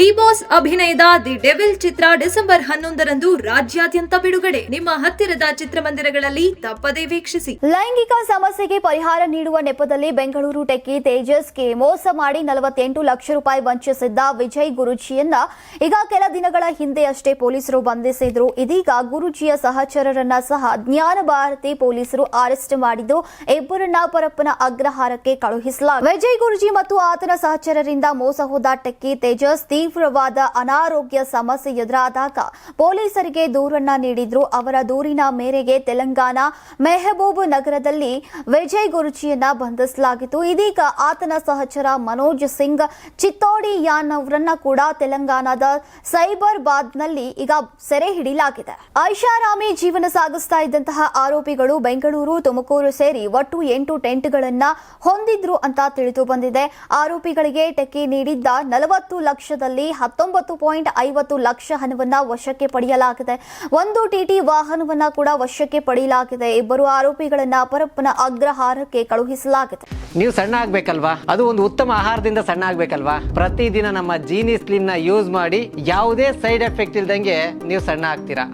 D boss ಅಭಿನಯದ the devil ಚಿತ್ರ December ಹನ್ನೊಂದರಂದು ರಾಜ್ಯಾದ್ಯಂತ ಬಿಡುಗಡೆ. ನಿಮ್ಮ ಹತ್ತಿರದ ಚಿತ್ರಮಂದಿರಗಳಲ್ಲಿ ತಪ್ಪದೇ ವೀಕ್ಷಿಸಿ. ಲೈಂಗಿಕ ಸಮಸ್ಯೆಗೆ ಪರಿಹಾರ ನೀಡುವ ನೆಪದಲ್ಲಿ ಬೆಂಗಳೂರು ಟೆಕ್ಕಿ ತೇಜಸ್ಗೆ ಮೋಸ ಮಾಡಿ ನಲವತ್ತೆಂಟು ಲಕ್ಷ ರೂಪಾಯಿ ವಂಚಿಸಿದ್ದ ವಿಜಯ್ ಗುರುಜಿಯನ್ನ ಈಗ ಕೆಲ ದಿನಗಳ ಹಿಂದೆ ಅಷ್ಟೇ ಪೊಲೀಸರು ಬಂಧಿಸಿದ್ರು. ಇದೀಗ ಗುರುಜಿಯ ಸಹಚರರನ್ನ ಸಹ ಜ್ಞಾನ ಭಾರತಿ ಪೊಲೀಸರು ಅರೆಸ್ಟ್ ಮಾಡಿದ್ದು, ಇಬ್ಬರನ್ನ ಪರಪ್ಪನ ಅಗ್ರಹಾರಕ್ಕೆ ಕಳುಹಿಸಲಾಗಿದೆ. ವಿಜಯ್ ಗುರುಜಿ ಮತ್ತು ಆತನ ಸಹಚರರಿಂದ ಮೋಸ ಹೋದ ಟೆಕ್ಕಿ ತೇಜಸ್ ತೀವ್ರವಾದ ಅನಾರೋಗ್ಯ ಸಮಸ್ಯೆ ಎದುರಾದಾಗ ಪೊಲೀಸರಿಗೆ ದೂರನ್ನ ನೀಡಿದ್ರು. ಅವರ ದೂರಿನ ಮೇರೆಗೆ ತೆಲಂಗಾಣ ಮೆಹಬೂಬ್ ನಗರದಲ್ಲಿ ವಿಜಯ್ ಗುರುಜಿಯನ್ನ ಬಂಧಿಸಲಾಗಿತ್ತು. ಇದೀಗ ಆತನ ಸಹಚರ ಮನೋಜ್ ಸಿಂಗ್ ಚಿತ್ತೋಡಿಯಾನ್ ಅವರನ್ನ ಕೂಡ ತೆಲಂಗಾಣದ ಸೈಬರ್ಬಾದ್ನಲ್ಲಿ ಈಗ ಸೆರೆ ಹಿಡಿಯಲಾಗಿದೆ. ಐಷಾರಾಮಿ ಜೀವನ ಸಾಗಿಸ್ತಾ ಇದ್ದಂತಹ ಆರೋಪಿಗಳು ಬೆಂಗಳೂರು, ತುಮಕೂರು ಸೇರಿ ಒಟ್ಟು ಎಂಟು ಟೆಂಟ್ಗಳನ್ನ ಹೊಂದಿದ್ರು ಅಂತ ತಿಳಿದು ಬಂದಿದೆ. ಆರೋಪಿಗಳಿಗೆ ಟೆಕ್ಕಿ ನೀಡಿದ್ದ ನಲವತ್ತು ಲಕ್ಷದಲ್ಲಿ ಹತ್ತೊಂಬತ್ತು ಪಾಯಿಂಟ್ ಐವತ್ತು ಲಕ್ಷ ಹಣವನ್ನ ವಶಕ್ಕೆ ಪಡೆಯಲಾಗಿದೆ. ಒಂದು ಟಿಟಿ ವಾಹನವನ್ನ ಕೂಡ ವಶಕ್ಕೆ ಪಡೆಯಲಾಗಿದೆ. ಇಬ್ಬರು ಆರೋಪಿಗಳನ್ನ ಪರಪ್ಪನ ಅಗ್ರಹಾರಕ್ಕೆ ಕಳುಹಿಸಲಾಗಿದೆ. ನೀವು ಸಣ್ಣ ಆಗ್ಬೇಕಲ್ವಾ? ಅದು ಒಂದು ಉತ್ತಮ ಆಹಾರದಿಂದ ಸಣ್ಣ ಆಗ್ಬೇಕಲ್ವಾ? ಪ್ರತಿದಿನ ನಮ್ಮ ಜೀನಿ ಸ್ಲಿಮ್ನ ಯೂಸ್ ಮಾಡಿ ಯಾವುದೇ ಸೈಡ್ ಎಫೆಕ್ಟ್ ಇಲ್ದಂಗೆ ನೀವು ಸಣ್ಣ ಆಗ್ತೀರಾ?